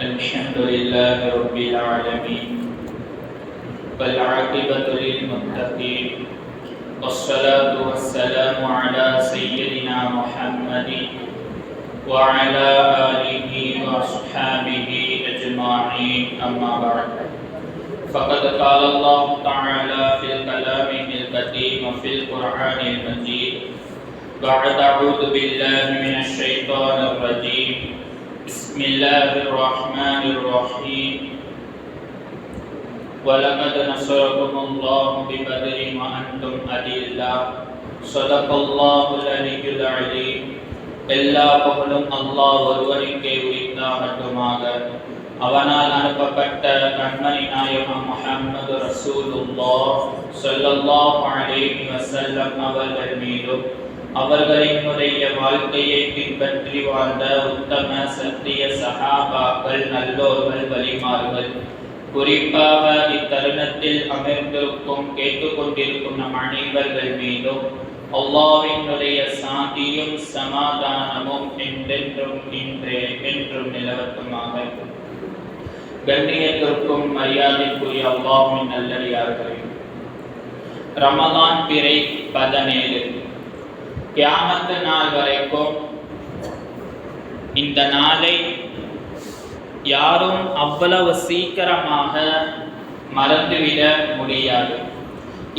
الحمد لله رب العالمين والعاقبة للمتقين والصلاة والسلام على سيدنا محمد وعلى آله وأصحابه أجمعين أما بعد. فقد قال الله تعالى في الكلام القديم وفي القرآن المجيد بعد أعوذ بالله من الشيطان الرجيم. بسم الله الرحمن الرحيم ولقد نصركم الله ببدر وأنتم أذلة صدق الله العلي العليم எல்லா புகழும் அல்லாஹ் ஒருவனுக்கே உரித்தாகட்டுமாக அவனால் அனுப்பப்பட்ட கண்மணி நாயகம் முஹம்மது ரசூலுல்லாஹ் ஸல்லல்லாஹு அலைஹி வஸல்லம் அவர்கள் மீதும் அவர்களினுடைய வாழ்க்கையை பின்பற்றி வாழ்ந்த உத்தம சத்திய சகாபாக்கள் நல்லோர்கள் வலிமார்கள். குறிப்பாக இத்தருணத்தில் அமர்ந்திருக்கும் கேட்டுக்கொண்டிருக்கும் நம் அனைவர்கள் மீதும் அல்லாவினுடைய சாந்தியும் சமாதானமும் என்றென்றும் இன்றே என்றும் நிலவட்டுமாக. கண்ணியத்திற்கும் மரியாதைக்குரிய அல்லாவின் நல்லடியார்களே ரமதான் பிறை பதினேழு. கியாமத்து நாள் வரைக்கும் இந்த நாளை யாரும் அவ்வளவு சீக்கிரமாக மறந்துவிட முடியாது.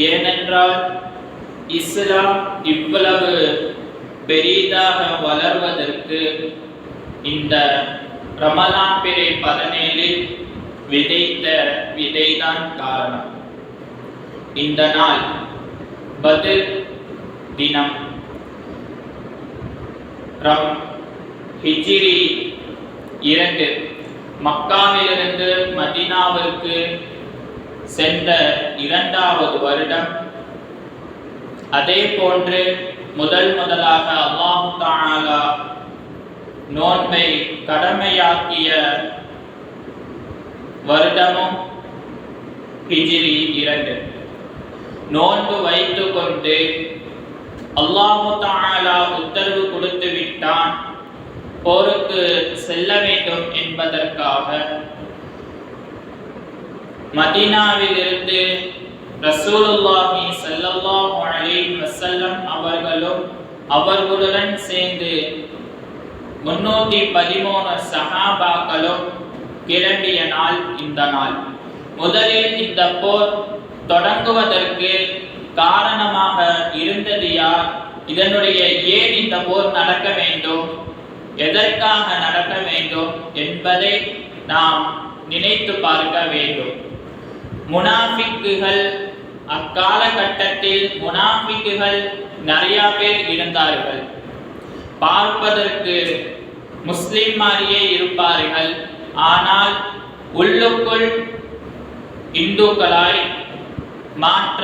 ஏனென்றால் இஸ்லாம் இவ்வளவு பெரிதாக வளர்வதற்கு இந்த ரமலான் பிறை பதினேழில் விதைத்த விதைதான் காரணம். இந்த நாள் பதில் தினம். ரம் ஹிஜிரி இரண்டு. மக்காவிலிருந்து மதினாவிற்கு சென்ற இரண்டாவது வருடம். அதே போன்று முதல் முதலாக அல்லாஹு தாலா நோன்பை கடமையாக்கிய வருடமும் ஹிஜிரி இரண்டு. நோன்பு வைத்து கொண்டு அல்லாஹு தாலா உத்தரவு கொடுத்து விட்டான். போருக்கு செல்ல வேண்டும் என்பதற்காக. மதீனாவில் இருந்து ரசூலுல்லாஹி சல்லல்லாஹு அலைஹி வஸல்லம் அவர்களும் அவர்களுடன் சேர்ந்து முன்னூத்தி பதிமூணு சஹாபாக்களும் கிளம்பிய நாள் இந்த நாள். முதலில் இந்த போர் தொடங்குவதற்கு காரணமாக இருந்தது யார்? இதனுடைய ஏன் இந்த போர் நடக்க வேண்டும்? எதற்காக நடக்க வேண்டும் என்பதை நாம் நினைத்து பார்க்க வேண்டும். முனாஃபிக்குகள் அக்காலகட்டத்தில் முனாஃபிக்குகள் நிறைய பேர் இருந்தார்கள். பார்ப்பதற்கு முஸ்லிம் மாதிரியே இருப்பார்கள். ஆனால் உள்ளுக்குள் இந்துக்களாய் மாற்ற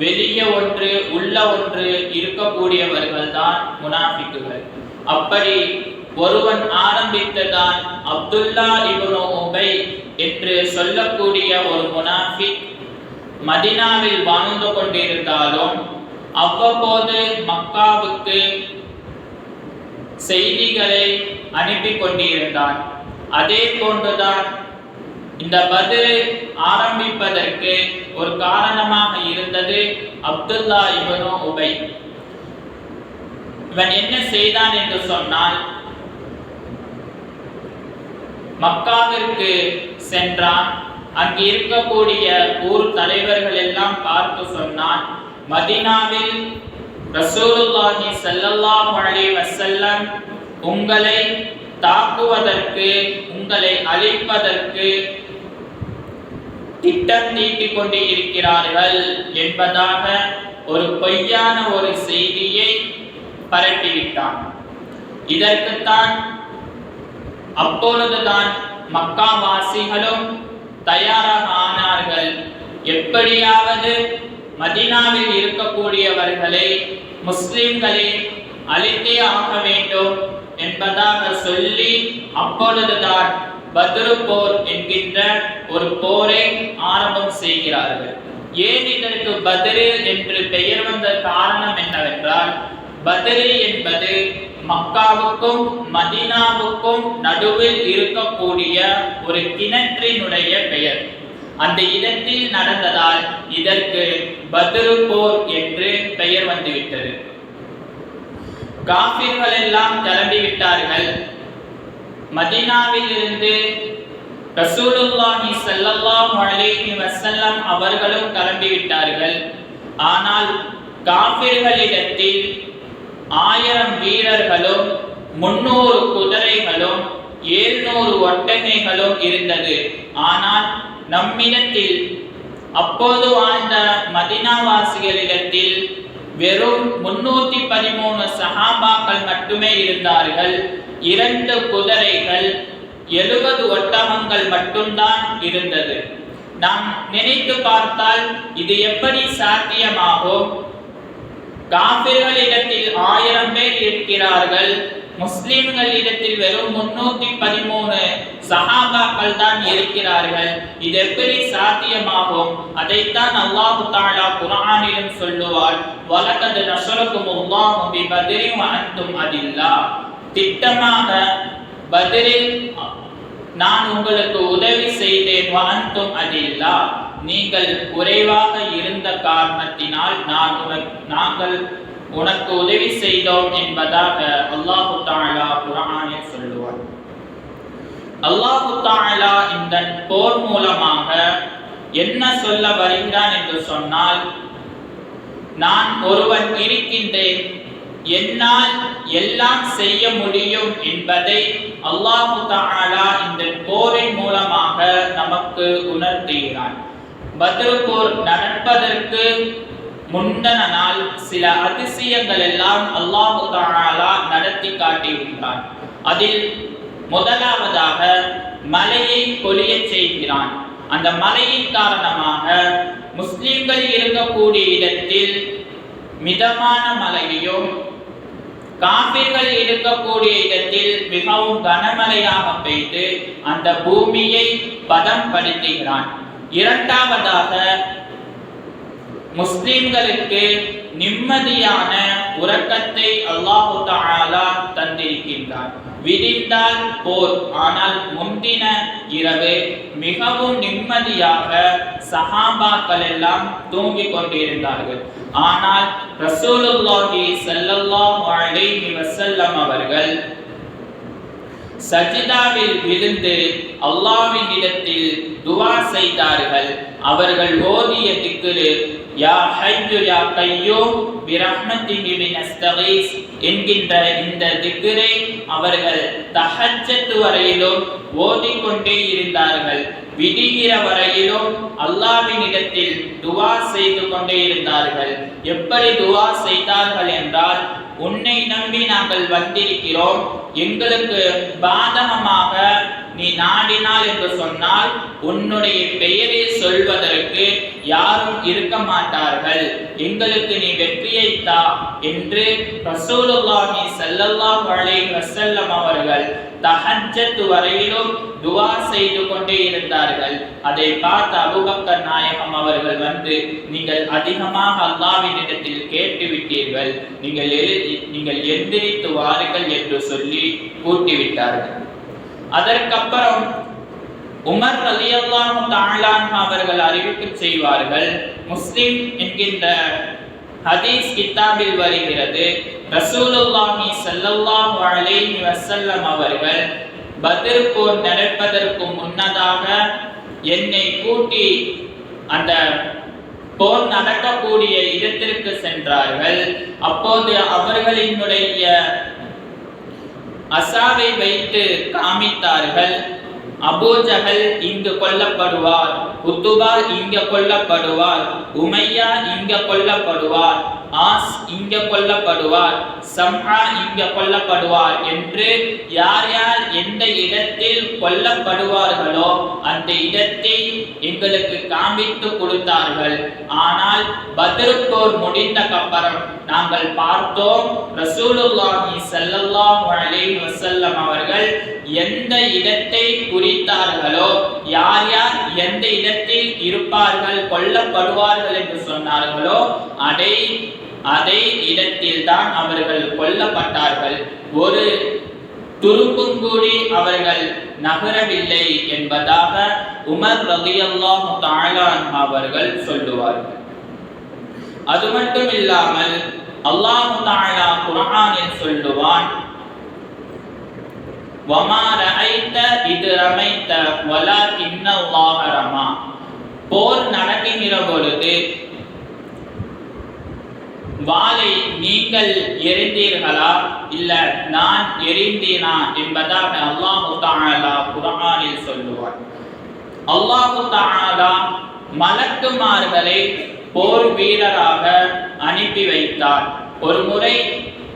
வெளியே ஒன்று உள்ள ஒன்று இருக்கக்கூடியவர்கள் தான் முனாஃபிக்குகள். அப்படி ஒருவன் ஆரம்பித்ததான் அப்துல்லா இப்னு உபை என்று சொல்லக்கூடிய ஒரு முனாஃபிக் மதினாவில் வாழ்ந்து கொண்டிருந்தாலும் அவ்வப்போது மக்காவுக்கு செய்திகளை அனுப்பி கொண்டிருந்தான். அதே போன்றுதான் இந்த பதில் ஆரம்பிப்பதற்கு ஒரு காரணமாக இருந்தது அப்துல்லா இவனோ உபை. இவன் என்ன செய்தான் என்று சொன்னால் மக்காவிற்கு சென்றான். அங்கு இருக்கக்கூடிய ஊர் தலைவர்கள் எல்லாம் பார்த்து சொன்னான் மதினாவில் ரசூலுல்லாஹி ஸல்லல்லாஹு அலைஹி வஸல்லம் உங்களை தாக்குவதற்கு உங்களை அழிப்பதற்கு திட்டம் தீட்டிக் கொண்டு இருக்கிறார்கள் என்பதாக ஒரு பொய்யான ஒரு செய்தியை பரப்பிவிட்டான். இதற்குத்தான் அப்பொழுதுதான் மக்காவாசிகளும் தயாராக ஆனார்கள் எப்படியாவது மதினாவில் இருக்கக்கூடியவர்களை முஸ்லிம்களை அழித்தே ஆக வேண்டும் என்பதாக சொல்லி அப்பொழுதுதான் பத்ரு போர் என்கின்ற ஒரு போரை ஆரம்பம் செய்கிறார்கள். ஏன் இதற்கு பத்ரு என்று பெயர் வந்த காரணம் என்னவென்றால் பத்ரு என்பது மக்காவுக்கும் மதினாவுக்கும் நடுவில் இருக்கக்கூடிய ஒரு கிணற்றினுடைய பெயர். அந்த இடத்தில் நடந்ததால் இதற்கு பத்ரு போர் என்று பெயர் வந்துவிட்டது. காபிர்கள் எல்லாம் கிளம்பி விட்டார்கள் மதினாவில் இருந்து ரசூலுல்லாஹி ஸல்லல்லாஹு அலைஹி வஸல்லம் அவர்களும் கிளம்பி விட்டார்கள் ஆனால் காபிர்களிடத்தில் ஆயிரம் வீரர்களும் முன்னூறு குதிரைகளும் ஏழ்நூறு ஒட்டகைகளும் இருந்தது. ஆனால் நம்மிடத்தில் அப்போது வாழ்ந்த மதினாவாசிகளிடத்தில் வெறும் முன்னூத்தி பதிமூணு சஹாபாக்கள் மட்டுமே இருந்தார்கள். இரண்டு குதிரைகள் எழுபது ஒட்டகங்கள் மட்டும்தான் இருந்தது. நாம் நினைத்து பார்த்தால் இது எப்படி சாத்தியமாகும் காபிர்களிடத்தில் ஆயிரம் பேர் இருக்கிறார்கள். முஸ்லிம்களிடத்தில் வெறும் முன்னூத்தி பதிமூணு சஹாபாக்கள் தான் இருக்கிறார்கள். இது எப்படி சாத்தியமாகும் அதைத்தான் அல்லாஹு தாலா குரானிலும் சொல்லுவார். வலகது நஸ்ரக்கும் அல்லாஹு பி பத்ரி அன்தும் அதில்லா. திட்டமாக பதிலில் நான் உங்களுக்கு உதவி செய்தேன் வாழ்ந்தும் அதில்லா நீங்கள் குறைவாக இருந்த காரணத்தினால் நான் உனக்கு நாங்கள் உனக்கு உதவி செய்தோம் என்பதாக அல்லாஹு தாலா குரானே சொல்லுவார். அல்லாஹு தாலா இந்த போர் மூலமாக என்ன சொல்ல வருகிறான் என்று சொன்னால் நான் ஒருவன் இருக்கின்றேன் என்னால் எல்லாம் செய்ய முடியும் என்பதை அல்லாஹு தாலா இந்த போரின் மூலமாக நமக்கு உணர்த்துகிறான். பத்ரு போர் நடப்பதற்கு முந்தன நாள் சில அதிசயங்கள் எல்லாம் அல்லாஹு தாலா நடத்தி காட்டியிருக்கிறான். அதில் முதலாவதாக மலையை பொழிய செய்கிறான். அந்த மலையின் காரணமாக முஸ்லிம்கள் இருக்கக்கூடிய இடத்தில் மிதமான மலையையும் காபிர்கள் இருக்கக்கூடிய இடத்தில் மிகவும் கனமழையாக பெய்து அந்த பூமியை பதம் படுத்துகிறான் இரண்டாவதாக முஸ்லிம்களுக்கு நிம்மதியான உறக்கத்தை அல்லாஹு தாலா தந்திருக்கின்றார். விடிந்தால் போர் ஆனால் முந்தின இரவு மிகவும் நிம்மதியாக சஹாபாக்கள் எல்லாம் தூங்கிக் கொண்டிருந்தார்கள். ஆனால் ரசூலுல்லாஹி ஸல்லல்லாஹு அலைஹி வஸல்லம் அவர்கள் சஜிதாவில் விழுந்து அல்லாவின் இடத்தில் துவா செய்தார்கள். அவர்கள் ஓதிய திக்ரு யா ஹையு யா கையூம் பிரஹ்மத்திஹி நஸ்தகீஸ் என்கின்ற இந்த திக்ரை அவர்கள் தஹஜ்ஜத் வரையிலும் ஓதிக்கொண்டே இருந்தார்கள் விடிகிற வரையிலும் அல்லாஹ்வின் இடத்தில் துவா செய்து கொண்டே இருந்தார்கள் எப்படி துவா செய்தார்கள் என்றால் உன்னை நம்பி நாங்கள் வந்திருக்கிறோம் எங்களுக்கு பாதகமாக நீ நாடினால் என்று சொன்னால் உன்னுடைய பெயரை சொல்வதற்கு யாரும் இருக்க மாட்டார்கள். எங்களுக்கு நீ வெற்றியை தா என்று ரசூலுல்லாஹி ஸல்லல்லாஹு அலைஹி வஸல்லம் அவர்கள் தஹஜ்ஜத் வரையிலும் துவா செய்து கொண்டே இருந்தார்கள். அதை பார்த்த அபூபக்கர் நாயகம் அவர்கள் வந்து நீங்கள் அதிகமாக அல்லாவின் இடத்தில் கேட்டு விட்டீர்கள் நீங்கள் எழு நீங்கள் எந்திரித்து வாருங்கள் என்று சொல்லி கூட்டிவிட்டார்கள். அதற்கப்புறம் உமர் ரலியல்லாஹு தஆலா அவர்கள் அறிவிப்பு செய்வார்கள். முஸ்லிம் என்கின்ற ஹதீஸ் கித்தாபில் வருகிறது. ரசூலுல்லாஹி சல்லல்லாஹு அலைஹி வஸல்லம் அவர்கள் பத்ர் போர் நடப்பதற்கு முன்னதாக என்னை கூட்டி அந்த போர் நடக்கக்கூடிய இடத்திற்கு சென்றார்கள். அப்போது அவர்களினுடைய அசாவை வைத்து காமித்தார்கள். அபூஜகல் இங்கு கொல்லப்படுவார் உத்துபா இங்க கொல்லப்படுவார் உமையா இங்க கொல்லப்படுவார். ஆஸ் இங்க கொல்லப்படுவார் சம்ஹா இங்க கொல்லப்படுவார் என்று யார் யார் எந்த இடத்தில் கொல்லப்படுவார்களோ அந்த இடத்தை எங்களுக்கு காண்பித்து கொடுத்தார்கள். ஆனால் பத்ர் முடிந்த நாங்கள் பார்த்தோம் ரசூலுல்லாஹி ஸல்லல்லாஹு அலைஹி வஸல்லம் அவர்கள் எந்த இடத்தை குறித்தார்களோ யார் யார் எந்த இடத்தில் இருப்பார்கள் கொல்லப்படுவார்கள் என்று சொன்னார்களோ அதை அதே இடத்தில்தான் அவர்கள் கொல்லப்பட்டார்கள். ஒரு துருப்பும் கூடி அவர்கள் நகரவில்லை என்பதாக உமர் ரலியல்லாஹு தாழான் அவர்கள் சொல்லுவார்கள். அது மட்டும் இல்லாமல் அல்லாஹு தாழா குரானில் சொல்லுவான் வமா ரஐத இது ரமைத்த வலாகின்ன அல்லாஹ் போர் நடக்குகிற பொழுது வாளை நீங்கள் எறிந்தீர்களா? இல்ல நான் எரிந்தேனா என்பதாக அல்லாஹு தாலா குரானில் சொல்லுவார். அல்லாஹு தாலா மலக்குமார்களை போர் வீரராக அனுப்பி வைத்தார். ஒரு முறை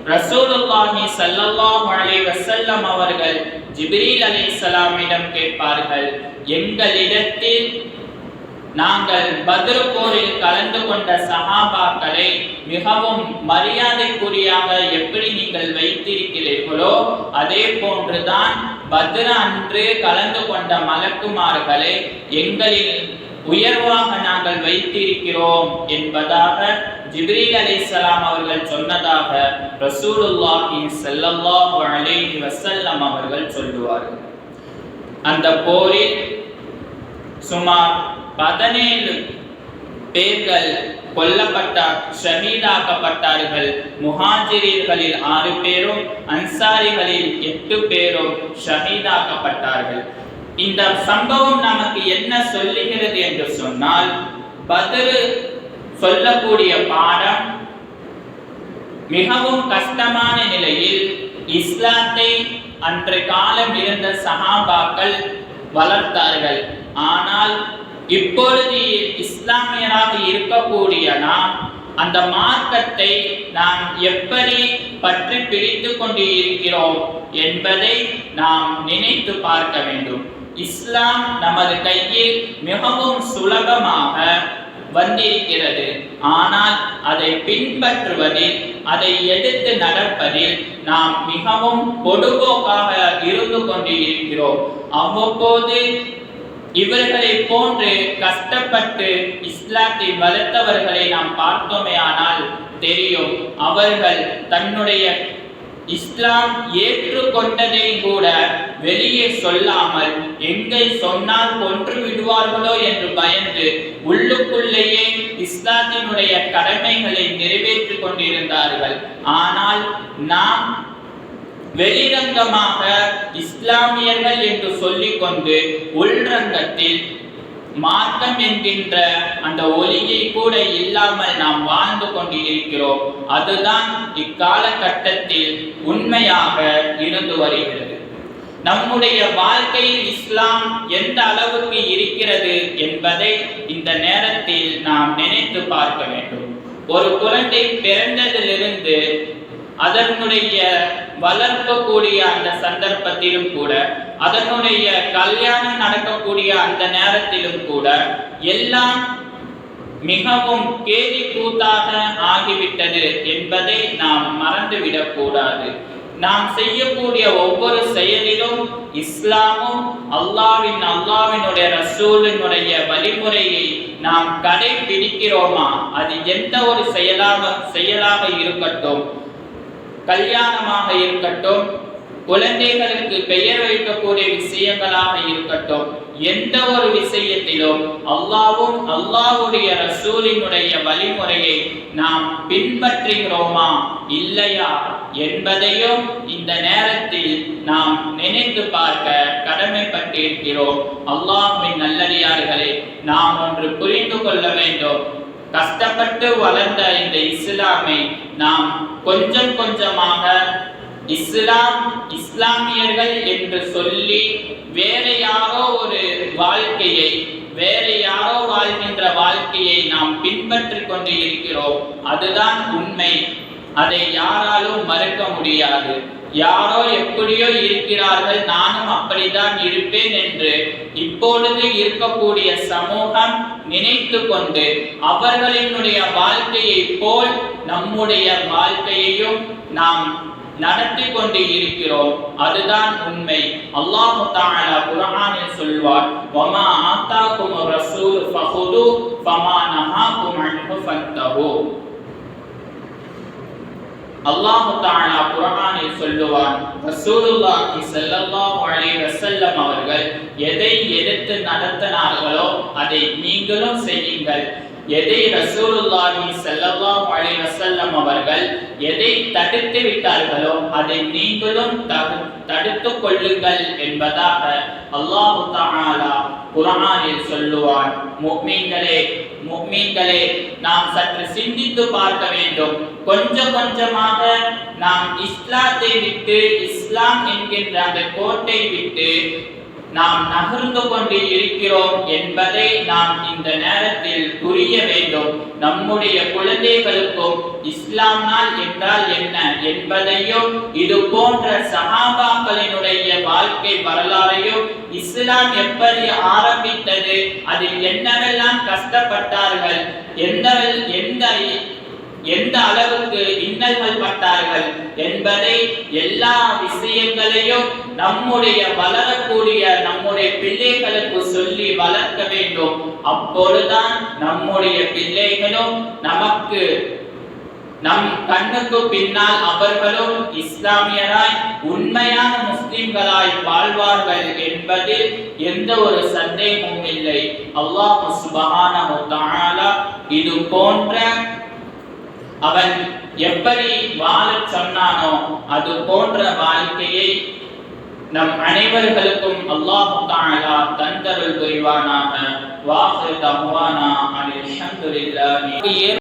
ரசூலுல்லாஹி சல்லல்லாஹு அலைஹி வஸல்லம் அவர்கள் ஜிப்ரீல் அலைஹிஸ்ஸலாமிடம் கேட்பார்கள் எங்களிடத்தில் நாங்கள் பத்ர் போரில் கலந்து கொண்ட சகாபாக்களை மிகவும் மரியாதைக்குரியாக எப்படி நீங்கள் வைத்திருக்கிறீர்களோ அதே போன்றுதான் பத்ர அன்று கலந்து கொண்ட மலக்குமார்களை எங்களில் உயர்வாக நாங்கள் வைத்திருக்கிறோம் என்பதாக ஜிப்ரீல் அலைஹிஸ்ஸலாம் அவர்கள் சொன்னதாக ரசூலுல்லாஹி ஸல்லல்லாஹு அலைஹி வஸல்லம் அவர்கள் சொல்லுவார்கள். அந்த போரில் சுமார் பதினேழு பேர்கள் கொல்லப்பட்டார் ஷமீதாக்கப்பட்டார்கள் முஹாஜிரியர்களில் ஆறு பேரும் அன்சாரிகளில் எட்டு பேரும் ஷமீதாக்கப்பட்டார்கள் இந்த சம்பவம் நமக்கு என்ன சொல்லுகிறது என்று சொன்னால் பத்ரு சொல்லக்கூடிய பாடம் மிகவும் கஷ்டமான நிலையில் இஸ்லாத்தை அன்றைய காலம் இருந்த சஹாபாக்கள் வளர்த்தார்கள். ஆனால் இப்பொழுது இஸ்லாமியராக இருக்கக்கூடிய நாம் அந்த மார்க்கத்தை நாம் எப்படி பற்றி பிரித்து கொண்டு இருக்கிறோம் என்பதை நாம் நினைத்து பார்க்க வேண்டும். இஸ்லாம் நமது கையில் மிகவும் சுலபமாக வந்திருக்கிறது. ஆனால் அதை பின்பற்றுவதில் அதை எடுத்து நடப்பதில் நாம் மிகவும் பொடுபோக்காக இருந்து கொண்டு இருக்கிறோம் அவ்வப்போது இவர்களை போன்று கஷ்டப்பட்டு இஸ்லாத்தை வளர்த்தவர்களை நாம் பார்த்தோமே ஆனால் தெரியும் அவர்கள் தன்னுடைய இஸ்லாம் ஏற்றுக்கொண்டதை கூட வெளியே சொல்லாமல் எங்கே சொன்னால் கொன்று விடுவார்களோ என்று பயந்து உள்ளுக்குள்ளேயே இஸ்லாத்தினுடைய கடமைகளை நிறைவேற்றிக் கொண்டிருந்தார்கள். ஆனால் நாம் வெளிரங்கமாக இஸ்லாமியர்கள் என்று சொல்லிக்கொண்டு உள்ரங்கத்தில் மார்க்கம் என்கின்ற அந்த ஒளியை கூட இல்லாமல் நாம் வாழ்ந்து கொண்டிருக்கிறோம். அதுதான் இக்காலகட்டத்தில் உண்மையாக இருந்து வருகிறது. நம்முடைய வாழ்க்கையில் இஸ்லாம் எந்த அளவுக்கு இருக்கிறது என்பதை இந்த நேரத்தில் நாம் நினைத்து பார்க்க வேண்டும். ஒரு குழந்தை பிறந்ததிலிருந்து அதனுடைய வளர்க்கக்கூடிய அந்த சந்தர்ப்பத்திலும் கூட அதனுடைய கல்யாணம் நடக்கக்கூடிய அந்த நேரத்திலும் கூட எல்லாம் மிகவும் கேலி கூத்தாக ஆகிவிட்டது என்பதை நாம் மறந்துவிடக் கூடாது. நாம் செய்யக்கூடிய ஒவ்வொரு செயலிலும் இஸ்லாமும் அல்லாவின் அல்லாவினுடைய ரசூலினுடைய வழிமுறையை நாம் கடைபிடிக்கிறோமா? அது எந்த ஒரு செயலாக செயலாக இருக்கட்டும். கல்யாணமாக இருக்கட்டும் குழந்தைகளுக்கு பெயர் வைக்கக்கூடிய விஷயங்களாக இருக்கட்டும் எந்த ஒரு விஷயத்திலும் அல்லாவும் அல்லாவுடைய ரசூலினுடைய வழிமுறையை நாம் பின்பற்றுகிறோமா இல்லையா என்பதையும் இந்த நேரத்தில் நாம் நினைத்து பார்க்க கடமைப்பட்டிருக்கிறோம். அல்லாஹின் நல்லடியார்களை நாம் ஒன்று புரிந்து கொள்ள வேண்டும். கஷ்டப்பட்டு வளர்ந்த இந்த இஸ்லாமை நாம் கொஞ்சம் கொஞ்சமாக இஸ்லாம் இஸ்லாமியர்கள் என்று சொல்லி வேற யாரோ ஒரு வாழ்க்கையை வேற யாரோ வாழ்கின்ற வாழ்க்கையை நாம் பின்பற்றிக் கொண்டு இருக்கிறோம். அதுதான் உண்மை. அதை யாராலும் மறுக்க முடியாது. யாரோ எப்படியோ இருக்கிறார்கள். நானும் அப்படித்தான் இருப்பேன் என்று இப்பொழுது இருக்கக்கூடிய சமூகம் நினைத்து கொண்டு அவர்களினுடைய வாழ்க்கையை போல் நம்முடைய வாழ்க்கையையும் நாம் நடத்தி கொண்டு இருக்கிறோம். அதுதான் உண்மை. அல்லாஹு தஆலா குர்ஆனில் சொல்வார் வமா ஆதாக்கும் ரசூல் ஃபஹுது ஃபமா நஹாக்கும் அன்ஹு ஃபத்தஹு அல்லாஹு தஆலா குர்ஆனில் சொல்லுவான் ரசூலுல்லாஹி ஸல்லல்லாஹு அலைஹி வஸல்லம் அவர்கள் எதை எடுத்து நடத்தினார்களோ அதை நீங்களும் செய்யுங்கள். எதை ரசூலுல்லாஹி ஸல்லல்லாஹு அலைஹி வஸல்லம் அவர்கள் எதை தடுத்து விட்டார்களோ அதை நீங்களும் தடுத்து தடுத்துக் கொள்ளுங்கள் என்பதாக அல்லாஹு தஆலா குர்ஆனில் சொல்லுவான். முஃமின்களே முஃமின்களே நாம் சற்று சிந்தித்து பார்க்க வேண்டும். கொஞ்சம் கொஞ்சமாக நாம் இஸ்லாத்தை விட்டு இஸ்லாம் என்கின்ற அந்த கோட்டை விட்டு நாம் நகர்ந்து கொண்டு இருக்கிறோம் என்பதை நாம் இந்த நேரத்தில் புரிய வேண்டும். நம்முடைய குழந்தைகளுக்கும் இஸ்லாம்னால் என்றால் என்ன என்பதையும் இது போன்ற சகாபாக்களினுடைய வாழ்க்கை வரலாறையும் இஸ்லாம் எப்படி ஆரம்பித்தது அதில் என்னவெல்லாம் கஷ்டப்பட்டார்கள் எந்த எந்த எந்த அளவுக்கு இன்னல்கள் பட்டார்கள் என்பதை எல்லா விஷயங்களையும் நம்முடைய வளரக்கூடிய நம்முடைய பிள்ளைகளுக்கு சொல்லி வளர்க்க வேண்டும். அப்பொழுதுதான் நம்முடைய பிள்ளைகளும் நமக்கு நம் கண்ணுக்கு பின்னால் அவர்களும் இஸ்லாமியராய் உண்மையான முஸ்லிம்களாய் வாழ்வார்கள் என்பதில் எந்த ஒரு சந்தேகமும் இல்லை. அல்லாஹ் சுபஹானஹு இது போன்ற அவன் எப்படி வாழ சொன்னானோ அது போன்ற வாழ்க்கையை நம் அனைவர்களுக்கும் அல்லாஹ் தாலா தந்தருள் புரிவானாக. வாசு தஹ்வானா அனில்